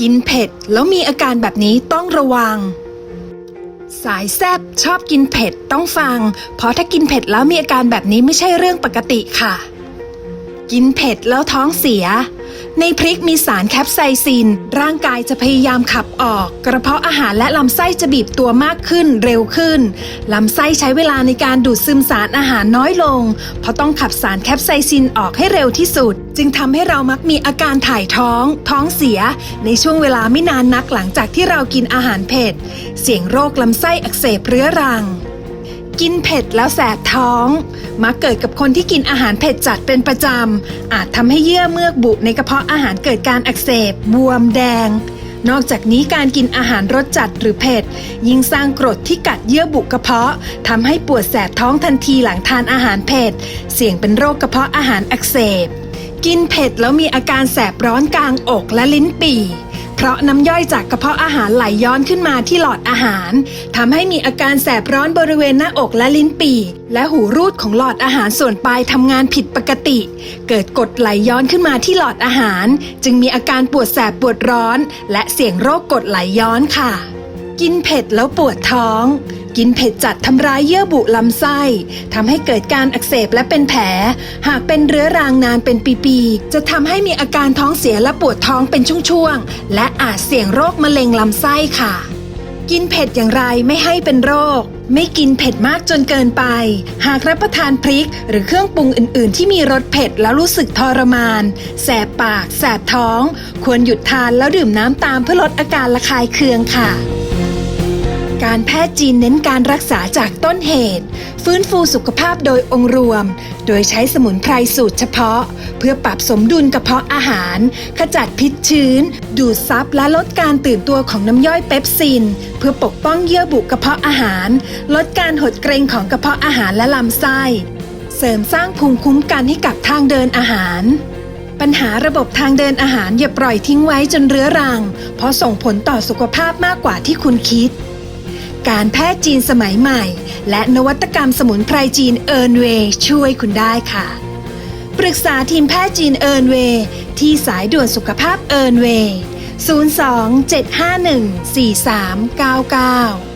กินเผ็ดแล้วมีอาการแบบนี้ต้องระวัง สายแซบชอบกินเผ็ดต้องฟัง เพราะถ้ากินเผ็ดแล้วมีอาการแบบนี้ไม่ใช่เรื่องปกติค่ะ กินเผ็ดแล้วท้องเสีย ในพริกมีสารแคปไซซิน ร่างกายจะพยายามขับออก กระเพาะอาหารและลำไส้จะบีบตัวมากขึ้นเร็วขึ้น ลำไส้ใช้เวลาในการดูดซึมสารอาหารน้อยลง เพราะต้องขับสารแคปไซซินออกให้เร็วที่สุด จึงทำให้เรามักมีอาการถ่ายท้อง ท้องเสีย ในช่วงเวลาไม่นานนักหลังจากที่เรากินอาหารเผ็ด เสี่ยงโรคลำไส้อักเสบเรื้อรัง กินเผ็ดแล้วแสบท้อง มักเกิดกับคนที่กินอาหารเผ็ดจัดเป็นประจำ อาจทำให้เยื่อเมือกบุในกระเพาะอาหารเกิดการอักเสบบวมแดง นอกจากนี้การกินอาหารรสจัดหรือเผ็ด ยิ่งสร้างกรดที่กัดเยื่อบุกระเพาะทำให้ปวดแสบท้องทันทีหลังทานอาหารเผ็ด เสี่ยงเป็นโรคกระเพาะอาหารอักเสบ กินเผ็ดแล้วมีอาการแสบร้อนกลางอกและลิ้นปี่ เพราะน้ำย่อยจากกระเพาะอาหารไหลย้อนขึ้นมาที่หลอดอาหารทำให้มีอาการแสบร้อนบริเวณหน้าอกและลิ้นปี่และหูรูดของหลอดอาหารส่วนปลายทำงานผิดปกติ เกิดกดไหลย้อนขึ้นมาที่หลอดอาหาร จึงมีอาการปวดแสบปวดร้อน และเสี่ยงโรคกดไหลย้อนค่ะ กินเผ็ดแล้วปวดท้อง กินเผ็ดจัดทำร้ายเยื่อบุลำไส้ทำให้เกิดการอักเสบและเป็นแผล หากเป็นเรื้อรังนานเป็นปีๆ จะทำให้มีอาการท้องเสียและปวดท้องเป็นช่วงๆ และอาจเสี่ยงโรคมะเร็งลำไส้ค่ะ กินเผ็ดอย่างไรไม่ให้เป็นโรค ไม่กินเผ็ดมากจนเกินไป หากรับประทานพริก หรือเครื่องปรุงอื่น ๆ ที่มีรสเผ็ดแล้วรู้สึกทรมาน แสบปาก แสบท้อง ควรหยุดทานแล้วดื่มน้ำตามเพื่อลดอาการระคายเคืองค่ะ การแพทย์จีนเน้นการรักษาจากต้นเหตุ ฟื้นฟูสุขภาพโดยองค์รวม โดยใช้สมุนไพรสูตรเฉพาะ เพื่อปรับสมดุลกระเพาะอาหาร ขจัดพิษชื้น ดูดซับและลดการตื่นตัวของน้ำย่อยเปปซิน เพื่อปกป้องเยื่อบุกระเพาะอาหาร ลดการหดเกรงของกระเพาะอาหารและลำไส้ เสริมสร้างภูมิคุ้มกันให้กับทางเดินอาหารปัญหาระบบทางเดินอาหารอย่าปล่อยทิ้งไว้จนเรื้อรัง เพราะส่งผลต่อสุขภาพมากกว่าที่คุณคิด การแพทย์จีนสมัยใหม่ และนวัตกรรมสมุนไพรจีนเอิร์นเวย์ช่วยคุณได้ค่ะ ปรึกษาทีมแพทย์จีนเอิร์นเวย์ที่สายด่วนสุขภาพเอิร์นเวย์ 02 751 4399